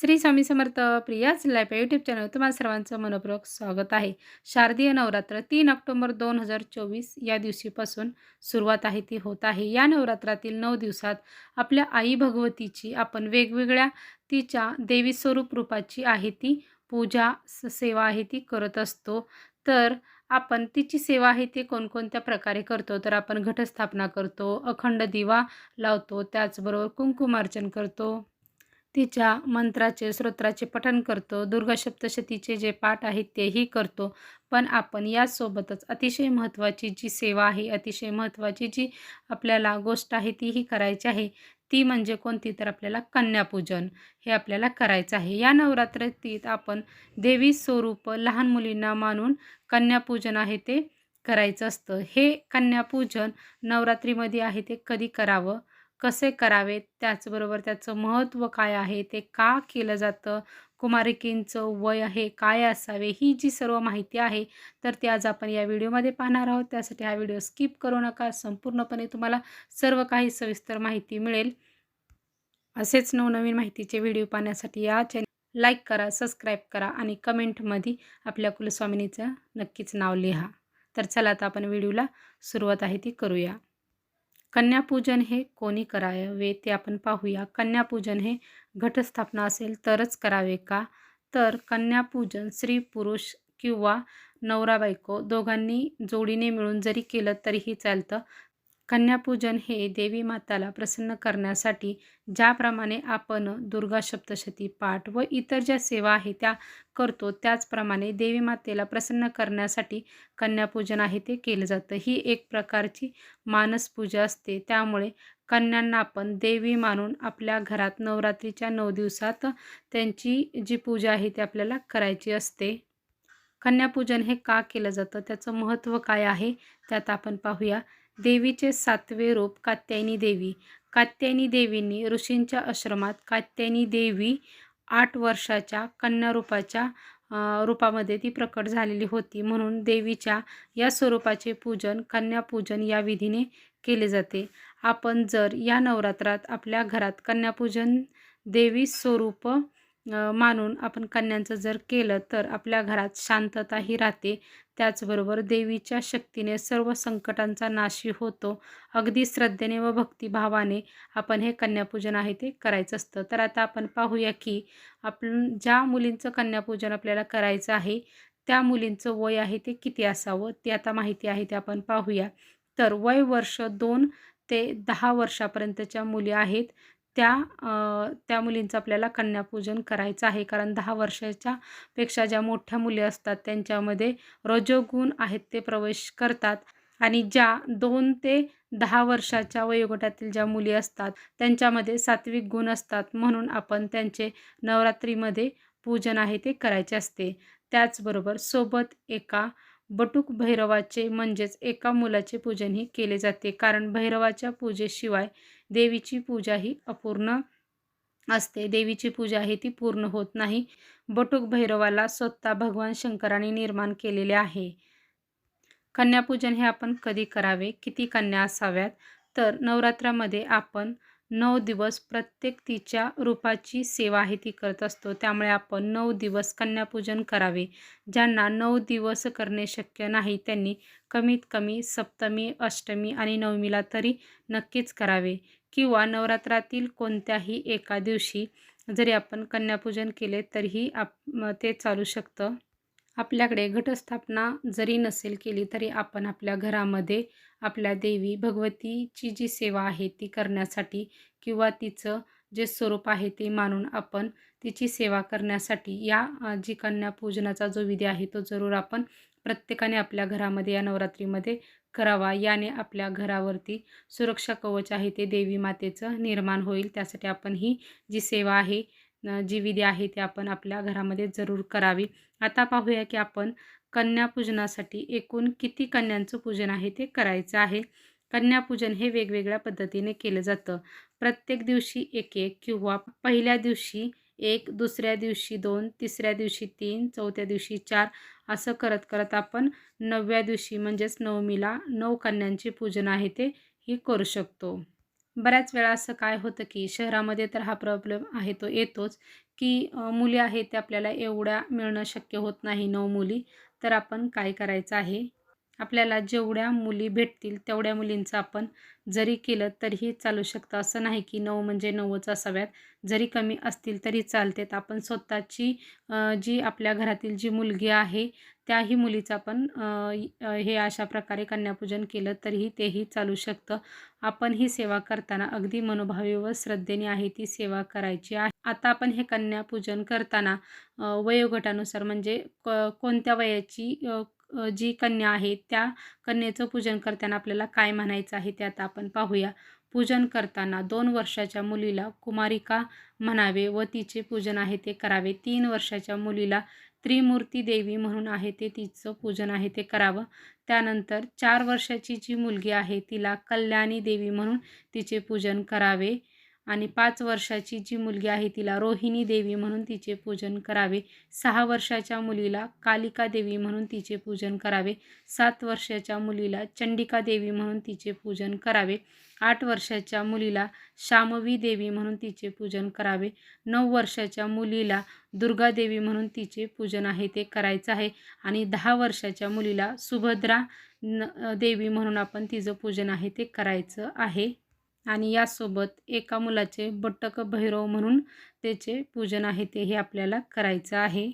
श्री स्वामी समर्थ प्रियाच life YouTube channel तुम्हाला सर्वांचं मनपूर्वक स्वागत आहे. शारदीय नवरात्र तीन ऑक्टोबर दोन हजार चोवीस या दिवशीपासून सुरुवात आहे ती होत आहे. या नवरात्रातील नऊ दिवसात आपल्या आई भगवतीची आपण वेगवेगळ्या तिच्या देवी स्वरूप रूपाची आहे ती पूजा स- सेवा आहे ती करत असतो. तर आपण तिची सेवा आहे ती कोणकोणत्या प्रकारे करतो? तर आपण घटस्थापना करतो अखंड दिवा लावतो त्याचबरोबर कुंकुमार्चन करतो. तिच्या मंत्राचे स्तोत्राचे पठण करतो. दुर्गा सप्तशतीचे जे पाठ आहेत तेही करतो. पण आपण यासोबतच अतिशय महत्त्वाची जी सेवा आहे अतिशय महत्त्वाची जी आपल्याला गोष्ट आहे तीही करायची आहे ती म्हणजे कोणती? तर आपल्याला कन्यापूजन हे आपल्याला करायचं आहे. या नवरात्रीत आपण देवी स्वरूप लहान मुलींना मानून कन्यापूजन आहे ते करायचं असतं. हे कन्यापूजन नवरात्रीमध्ये आहे ते कधी करावं? कसे करावे त्याचबरोबर त्याचं महत्त्व काय आहे? ते का केलं जातं? कुमारिकेंचं वय आहे काय असावे? ही जी सर्व माहिती आहे तर ती आज आपण या व्हिडिओमध्ये पाहणार आहोत. त्यासाठी हा व्हिडिओ स्किप करू नका. संपूर्णपणे तुम्हाला सर्व काही सविस्तर माहिती मिळेल. असेच नवनवीन माहितीचे व्हिडिओ पाहण्यासाठी या चॅनल लाईक करा सबस्क्राईब करा आणि कमेंटमध्ये आपल्या कुलस्वामिनीचं नक्कीच नाव लिहा. तर चला आता आपण व्हिडिओला सुरुवात आहे ती करूया. कन्यापूजन हे कोणी करावे ते आपण पाहूया. कन्यापूजन हे घटस्थापना असेल तरच करावे का? तर कन्यापूजन स्त्री पुरुष किंवा नवरा बायको दोघांनी जोडीने मिळून जरी केलं तरीही चालतं. कन्यापूजन हे देवी माताला प्रसन्न करण्यासाठी ज्याप्रमाणे आपण दुर्गा सप्तशती पाठ व इतर ज्या सेवा आहे त्या करतो त्याचप्रमाणे देवी मातेला प्रसन्न करण्यासाठी कन्यापूजन आहे ते केलं जातं. ही एक प्रकारची मानसपूजा असते. त्यामुळे कन्यांना आपण देवी मानून आपल्या घरात नवरात्रीच्या नऊ दिवसात त्यांची जी पूजा आहे ती आपल्याला करायची असते. कन्यापूजन हे का केलं जातं? त्याचं महत्त्व काय आहे? त्यात आपण पाहूया. देवीचे सातवे रूप कात्यायनी देवी. कात्यायनी देवींनी ऋषींच्या आश्रमात कात्यायनी देवी आठ वर्षाच्या कन्या रूपाच्या रूपामध्ये ती प्रकट झालेली होती. म्हणून देवीच्या या स्वरूपाचे पूजन कन्यापूजन या विधीने केले जाते. आपण जर या नवरात्रात आपल्या घरात कन्यापूजन देवी स्वरूप मानून आपण कन्यांचं जर केलं तर आपल्या घरात शांतताही राहते. त्याचबरोबर देवीच्या शक्तीने सर्व संकटांचा नाशी होतो. अगदी श्रद्धेने व भक्तिभावाने आपण हे कन्यापूजन आहे ते करायचं असतं. तर आता आपण पाहूया की आपण ज्या मुलींचं कन्यापूजन आपल्याला करायचं आहे त्या मुलींचं वय आहे ते किती असावं ते आता माहिती आहे ते आपण पाहूया. तर वय वर्ष दोन ते दहा वर्षापर्यंतच्या मुली आहेत. त्या त्या मुलींचं आपल्याला कन्यापूजन करायचं आहे. कारण दहा वर्षाच्या पेक्षा ज्या मोठ्या मुली असतात त्यांच्यामध्ये रजोगुण आहेत ते प्रवेश करतात. आणि ज्या दोन ते दहा वर्षाच्या वयोगटातील ज्या मुली असतात त्यांच्यामध्ये सात्विक गुण असतात. म्हणून आपण त्यांचे नवरात्रीमध्ये पूजन आहे ते करायचे असते. त्याचबरोबर सोबत एका बटुक भैरवाचे म्हणजेच एका मुलाचे पूजनही केले जाते. कारण भैरवाच्या पूजेशिवाय देवीची पूजा ही अपूर्ण असते. देवीची पूजा ही ती पूर्ण होत नाही. बटुक भैरवाला स्वतः भगवान शंकराने निर्माण केलेले आहे. कन्यापूजन हे आपण कधी करावे? किती कन्या असाव्यात? तर नवरात्रामध्ये आपण नऊ दिवस प्रत्येक तिच्या रूपाची सेवा आहे ती करत असतो. त्यामुळे आपण नऊ दिवस कन्यापूजन करावे. ज्यांना नऊ दिवस करणे शक्य नाही त्यांनी कमीत कमी सप्तमी अष्टमी आणि नवमीला तरी नक्कीच करावे. किंवा नवरात्रातील कोणत्याही एका दिवशी जरी आपण कन्यापूजन केले तरीही आप ते चालू शकतं. आपल्याकडे घटस्थापना जरी नसेल केली तरी आपण आपल्या घरामध्ये आपल्या देवी भगवतीची जी सेवा आहे ती करण्यासाठी किंवा तिचं जे स्वरूप आहे ते मानून आपण तिची सेवा करण्यासाठी या जी जी कन्यापूजनाचा जो विधी आहे तो जरूर आपण प्रत्येकाने आपल्या घरामध्ये या नवरात्रीमध्ये करावा. याने आपल्या घरावरती सुरक्षा कवच आहे ते देवी मातेचं निर्माण होईल. त्यासाठी आपण ही जी सेवा आहे जी विधी आहे ते आपण आपल्या घरामध्ये जरूर करावी. आता पाहूया की आपण कन्यापूजनासाठी एकूण किती कन्यांचं पूजन आहे ते करायचं आहे. कन्यापूजन हे वेगवेगळ्या पद्धतीने केलं जातं. प्रत्येक दिवशी एक एक किंवा पहिल्या दिवशी एक दुसऱ्या दिवशी दोन तिसऱ्या दिवशी तीन चौथ्या दिवशी चार असं करत करत आपण नवव्या दिवशी म्हणजेच नवमीला नऊ कन्यांचे पूजन आहे ते ही करू शकतो. बऱ्याच वेळा असं काय होतं की शहरामध्ये तर हा प्रॉब्लेम आहे तो येतोच की मुली आहेत ते आपल्याला एवढ्या मिळणं शक्य होत नाही नऊ मुली. तर आपण काय करायचं आहे? आपल्याला जेवढ्या मुली भेटतील तेवढ्या मुलींचं आपण जरी केलं तरीही चालू शकतं. असं नाही की नऊ म्हणजे नऊच असाव्यात. जरी कमी असतील तरी चालतेत. आपण स्वतःची जी आपल्या घरातील जी मुलगी आहे त्याही मुलीचं आपण हे अशा प्रकारे कन्यापूजन केलं तरीही तेही चालू शकतं. आपण ही सेवा करताना अगदी मनोभावे व श्रद्धेने आहे ती सेवा करायची आहे. आता आपण हे कन्यापूजन करताना वयोगटानुसार म्हणजे क कोणत्या वयाची जी कन्या आहे त्या कन्येचं पूजन करताना आपल्याला काय म्हणायचं आहे ते आता आपण पाहूया. पूजन करताना दोन वर्षाच्या मुलीला कुमारिका म्हणावे व तिचे पूजन आहे ते करावे. तीन वर्षाच्या मुलीला त्रिमूर्ती देवी म्हणून आहे ते तिचं पूजन आहे ते करावं. त्यानंतर चार वर्षाची जी मुलगी आहे तिला कल्याणी देवी म्हणून तिचे पूजन करावे. आणि पाच वर्षाची जी मुलगी आहे तिला रोहिणी देवी म्हणून तिचे पूजन करावे. सहा वर्षाच्या मुलीला कालिका देवी म्हणून तिचे पूजन करावे. सात वर्षाच्या मुलीला चंडिका देवी म्हणून तिचे पूजन करावे. आठ वर्षाच्या मुलीला शामवी देवी म्हणून तिचे पूजन करावे. नऊ वर्षाच्या मुलीला दुर्गा देवी म्हणून तिचे पूजन आहे ते करायचं आहे. आणि दहा वर्षाच्या मुलीला सुभद्रा न देवी म्हणून आपण तिचं पूजन आहे ते करायचं आहे. आणि यासोबत एका मुलाचे बटक भैरव म्हणून त्याचे पूजन आहे ते हे आपल्याला करायचं आहे.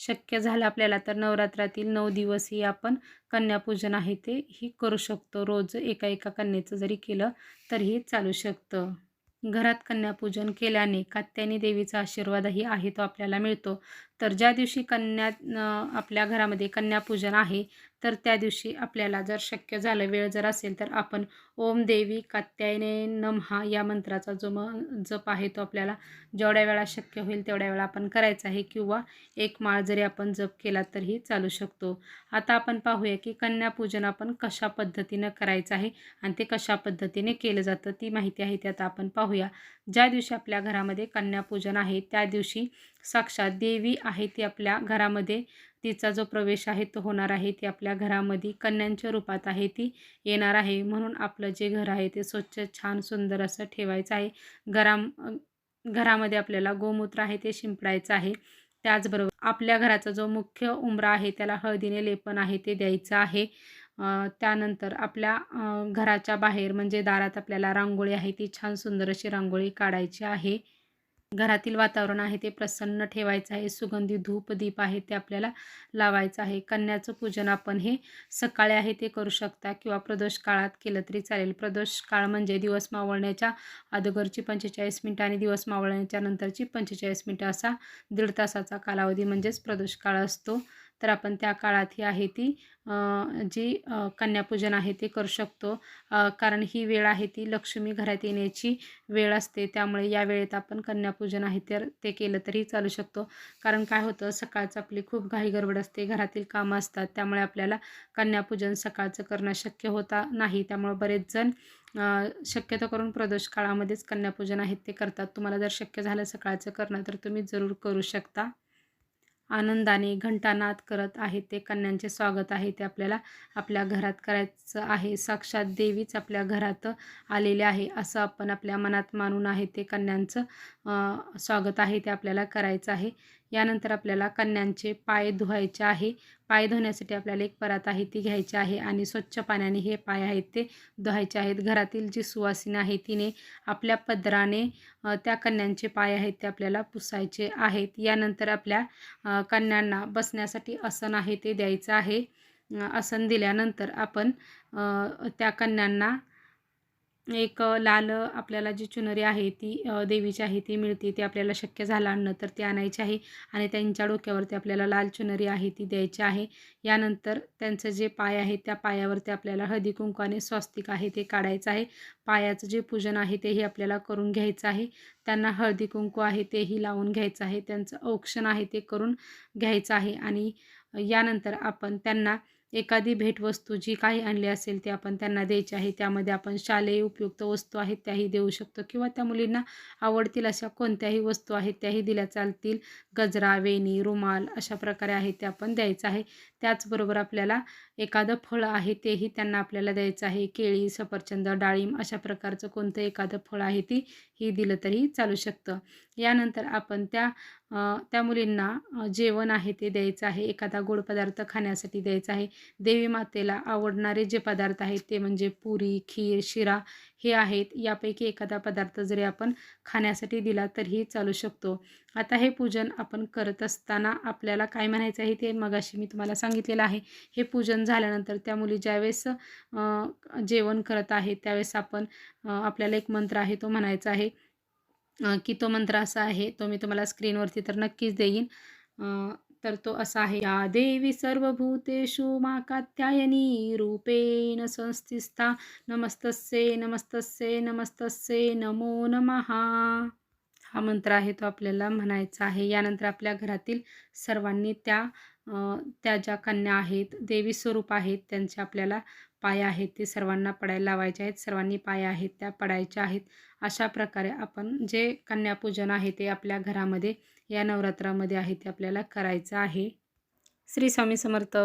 शक्य झालं आपल्याला तर नवरात्रातील नऊ दिवसही आपण कन्यापूजन आहे ते ही करू शकतो. रोज एका एका कन्येचं जरी केलं तरीही चालू शकतं. घरात कन्यापूजन केल्याने कात्यानी देवीचा आशीर्वादही आहे तो आपल्याला मिळतो. तर ज्या दिवशी कन्या आपल्या घरामध्ये कन्यापूजन आहे तर त्या दिवशी आपल्याला जर शक्य झालं वेळ जर असेल तर आपण ओम देवी कात्यायने नमहा या मंत्राचा जो म जप आहे तो आपल्याला जेवढ्या वेळा शक्य होईल तेवढ्या वेळा आपण करायचा आहे किंवा एक माळ जरी आपण जप केला तरीही चालू शकतो. आता आपण पाहूया की कन्यापूजन आपण कशा पद्धतीनं करायचं आहे आणि ते कशा पद्धतीने केलं जातं ती माहिती आहे ती आता आपण पाहूया. ज्या दिवशी आपल्या घरामध्ये कन्यापूजन आहे त्या दिवशी साक्षात देवी आहे ती आपल्या घरामध्ये. तिचा जो प्रवेश आहे तो होणार आहे. ती आपल्या घरामध्ये कन्यांच्या रूपात आहे ती येणार आहे. म्हणून आपलं जे घर आहे ते स्वच्छ छान सुंदर असं ठेवायचं आहे. घरा घरामध्ये आपल्याला गोमूत्र आहे ते शिंपडायचं आहे. त्याचबरोबर आपल्या घराचा जो मुख्य उंबरा आहे त्याला हळदीने लेपन आहे ते द्यायचं आहे. त्यानंतर आपल्या घराच्या बाहेर म्हणजे दारात आपल्याला रांगोळी आहे ती छान सुंदर अशी रांगोळी काढायची आहे. घरातील वातावरण आहे ते प्रसन्न ठेवायचं आहे. सुगंधी धूप दीप आहे ते आपल्याला लावायचं आहे. कन्याचं पूजन आपण हे सकाळी आहे ते करू शकता किंवा प्रदोष काळात केलं तरी चालेल. प्रदोष काळ म्हणजे दिवस मावळण्याच्या अगोदरची पंचेचाळीस मिनटं आणि दिवस मावळण्याच्या नंतरची पंचेचाळीस मिनटं असा दीड तासाचा कालावधी म्हणजेच प्रदोष काळ असतो. तर आपण त्या काळात ही आहे ती जी कन्यापूजन आहे ते करू शकतो. कारण ही वेळ आहे ती लक्ष्मी घरात येण्याची वेळ असते. त्यामुळे या वेळेत आपण कन्यापूजन आहे तर ते केलं तरी चालू शकतो. कारण काय होतं सकाळचं आपली खूप घाई गडबड असते. घरातील कामं असतात. त्यामुळे आपल्याला कन्यापूजन सकाळचं करणं शक्य होता नाही. त्यामुळे बरेच जण शक्यतो करून प्रदोष काळामध्येच कन्यापूजन आहे ते करतात. तुम्हाला जर शक्य झालं सकाळचं करणं तर तुम्ही जरूर करू शकता. आनंदाने घंटानाद करत आहेत ते कन्यांचे स्वागत आहे. ते आपल्याला आपल्या घरात करायचं आहे. साक्षात देवीच आपल्या घरात आलेले आहे. असं आपण आपल्या मनात मानून आहे. ते कन्यांचं स्वागत आहे. ते आपल्याला करायचं आहे. यानंतर आपल्याला कन्यांचे पाय धुवायचे आहे. पाय धुण्यासाठी आपल्याला एक परात आहे ती घ्यायची आहे आणि स्वच्छ पाण्याने हे पाय आहेत ते धुवायचे आहेत. घरातील जी सुवासिनी आहे तिने आपल्या पदराने त्या कन्यांचे पाय आहेत ते आपल्याला पुसायचे आहेत. यानंतर आपल्या कन्यांना बसण्यासाठी आसन आहे ते द्यायचं आहे. आसन दिल्यानंतर आपण त्या कन्यांना एक लाल आपल्याला जी चुनरी आहे ती देवीची आहे ती मिळते ती आपल्याला शक्य झालं आणणं तर ती आणायची आहे आणि त्यांच्या डोक्यावरती आपल्याला लाल चुनरी आहे ती द्यायची आहे. यानंतर त्यांचं जे पाय आहे त्या पायावरती आपल्याला हळदी आणि स्वस्तिक आहे ते काढायचं आहे. पायाचं जे पूजन आहे तेही आपल्याला करून घ्यायचं आहे. त्यांना हळदी कुंकू आहे तेही लावून घ्यायचं आहे. त्यांचं औक्षण आहे ते करून घ्यायचं आहे आणि यानंतर आपण त्यांना एखादी भेटवस्तू जी काही आणली असेल ती आपण त्यांना द्यायची आहे त्यामध्ये आपण शालेय उपयुक्त वस्तू आहेत त्याही देऊ शकतो. किंवा त्या मुलींना आवडतील अशा कोणत्याही वस्तू आहेत त्याही दिल्या चालतील. गजरा वेणी रुमाल अशा प्रकारे आहे ते आपण द्यायचं आहे. त्याचबरोबर आपल्याला एखादं फळ आहे तेही त्यांना आपल्याला द्यायचं आहे. केळी सफरचंद डाळिंब अशा प्रकारचं कोणतं एखादं फळ आहे ती ही दिलं तरी चालू शकतं. यानंतर आपण त्या त्या मुलींना जेवण आहे ते द्यायचं आहे एखादा गोड पदार्थ खाण्यासाठी द्यायचा आहे. देवी मातेला आवडणारे जे पदार्थ आहेत ते म्हणजे पुरी खीर शिरा हे आहेत. यापैकी एखादा पदार्थ जरी आपण खाण्यासाठी दिला तरीही चालू शकतो. आता हे पूजन आपण करत असताना आपल्याला काय म्हणायचं आहे ते मगाशी मी तुम्हाला सांगितलेलं आहे. हे पूजन झाल्यानंतर त्या मुली ज्यावेळेस जेवण करत आहेत त्यावेळेस आपण आपल्याला एक मंत्र आहे तो म्हणायचा आहे. की तो मंत्र असा आहे तो मी तुम्हाला स्क्रीनवरती तर नक्कीच देईन. तर तो असा आहे. या देवी सर्वभूतेषु मा कात्यायनी रूपेण संस्थिस्था नमस्तस्ये नमस्तस्ये नमस्तस्ये नमो नमः. हा मंत्र आहे तो आपल्याला म्हणायचा आहे. यानंतर आपल्या घरातील सर्वांनी त्या त्या ज्या कन्या आहेत देवी स्वरूप आहेत त्यांचे आपल्याला पाया आहेत ते सर्वांना पडायला लावायचे आहेत. सर्वांनी पाया आहेत त्या पडायच्या आहेत. अशा प्रकारे आपण जे कन्यापूजन आहे ते आपल्या घरामध्ये या नवरात्रामध्ये आहे ते आपल्याला करायचं आहे. श्री स्वामी समर्थ.